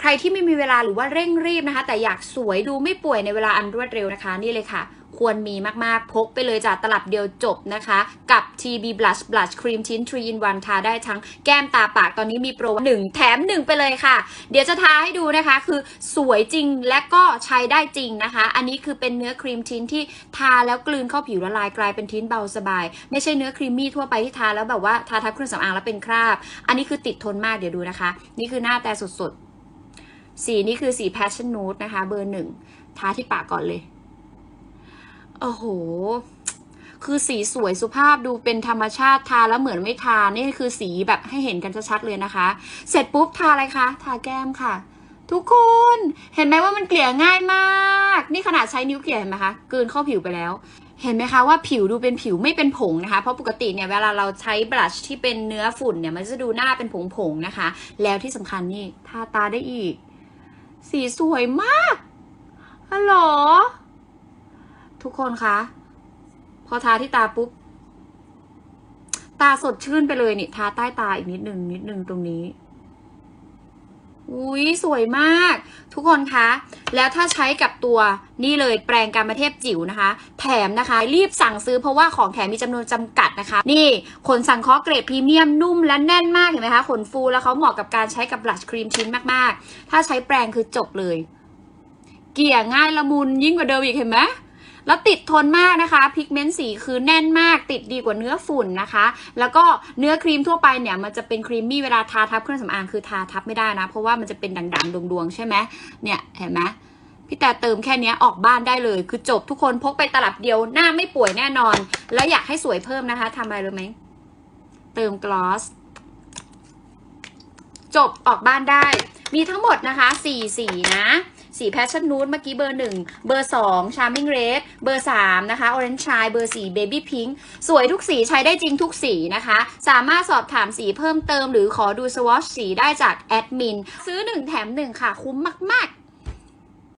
ใครที่ไม่มีเวลาหรือว่าเร่งรีบนะคะ แต่อยากสวยดูไม่ป่วยในเวลาอันรวดเร็วนะคะ นี่เลยค่ะ ควรมีมาก ๆ พกไปเลยจากตลับเดียวจบนะคะ กับ TB Blush Blush Cream Tint 3 in 1 ทาได้ทั้งแก้มตาปากตอนนี้มีโปร 1 แถม 1 ไปเลยค่ะ เดี๋ยวจะทาให้ดูนะคะ คือสวยจริงและก็ใช้ได้จริงนะคะ อันนี้คือเป็นเนื้อครีมทินที่ทาแล้วกลืนเข้าผิวละลายกลายเป็นทินเบาสบาย ไม่ใช่เนื้อครีมมี่ทั่วไปที่ทาแล้วแบบว่าทาทับเครื่องสำอางแล้วเป็นคราบ อันนี้คือติดทนมากเดี๋ยวดูนะคะ นี่คือหน้าแต่สดๆ สีนี่คือสี Passion Nude นะคะ เบอร์หนึ่งทาที่ปากก่อนเลย โอ้โห คือสีสวยสุภาพดูเป็นธรรมชาติทาแล้วเหมือนไม่ทา นี่คือสีแบบให้เห็นกันชัดๆเลยนะคะ เสร็จปุ๊บทาอะไรคะ ทาแก้มค่ะ ทุกคน เห็นไหมว่ามันเกลี่ยง่ายมาก นี่ขนาดใช้นิ้วเกลี่ยเห็นไหมคะกลืนเข้าผิวไปแล้วเห็นไหมคะว่าผิวดูเป็นผิวไม่เป็นผงนะคะ เพราะปกติเนี่ยเวลาเราใช้บลัชที่เป็นเนื้อฝุ่นเนี่ยมันจะดูหน้าเป็นผงๆนะคะ แล้วที่สำคัญนี่ทาตาได้อีก สีสวยมากฮัลโหลทุกคนคะ พอทาที่ตาปุ๊บ ตาสดชื่นไปเลยนี่ ทาใต้ตาอีกนิดหนึ่งนิดหนึ่งตรงนี้ อุ้ยสวยมาก ทุกคนคะ แล้วถ้าใช้กับตัวนี่เลยแปรงการมาเทพจิ๋วนะคะ แถมนะคะ รีบสั่งซื้อเพราะว่าของแถมมีจำนวนจำกัดนะคะ นี่ขนสังเคราะห์เกรดพรีเมียมนุ่มและแน่นมากเห็นไหมคะขนฟูแล้วเขาเหมาะกับการใช้กับบลัชครีมชิ้นมากๆ ถ้าใช้แปรงคือจบเลย เกลี่ยง่ายละมุนยิ่งกว่าเดิมอีกเห็นไหม แล้วติดทนมากนะคะพิกเมนต์สีคือแน่นมาก ติดดีกว่าเนื้อฝุ่นนะคะ แล้วก็เนื้อครีมทั่วไปเนี่ยมันจะเป็นครีมมี่เวลาทาทับเครื่องสำอางคือทาทับไม่ได้นะ เพราะว่ามันจะเป็นด่างๆดวงๆใช่ไหมเนี่ยเห็นไหมพี่แต่เติมแค่นี้ออกบ้านได้เลย คือจบทุกคนพกไปตลับเดียวหน้าไม่ป่วยแน่นอน แล้วอยากให้สวยเพิ่มนะคะทำอะไรรู้ไหมเติมกลอสจบออกบ้านได้ มีทั้งหมดนะคะสี่สีนะ สีแพชชั่นนูดเมื่อกี้เบอร์หนึ่งเบอร์สองชาร์มิงเรดเบอร์สามนะคะออเรนจ์ชายเบอร์สี่เบบี้พิงค์สวยทุกสีใช้ได้จริงทุกสีนะคะ สามารถสอบถามสีเพิ่มเติม หรือขอดูสวอชสีได้จากแอดมินซื้อหนึ่งแถมหนึ่งค่ะคุ้มมาก ๆ